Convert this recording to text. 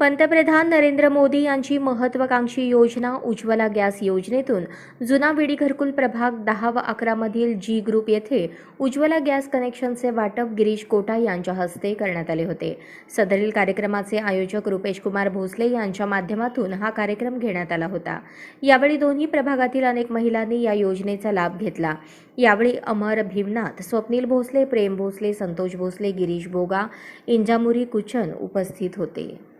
पंतप्रधान नरेंद्र मोदी यांची महत्त्वाकांक्षी योजना उज्ज्वला गॅस योजनेतून जुना विडी घरकुल प्रभाग दहा व अकरामधील जी ग्रुप येथे उज्ज्वला गॅस कनेक्शनचे वाटप गिरीश कोटा यांच्या हस्ते करण्यात आले होते. सदरील कार्यक्रमाचे आयोजक रुपेश कुमार भोसले यांच्या माध्यमातून हा कार्यक्रम घेण्यात आला होता. यावेळी दोन्ही प्रभागातील अनेक महिलांनी या योजनेचा लाभ घेतला. यावेळी अमर भीमनाथ स्वप्नील भोसले प्रेम भोसले संतोष भोसले गिरीश बोगा इंजामुरी कुचन उपस्थित होते.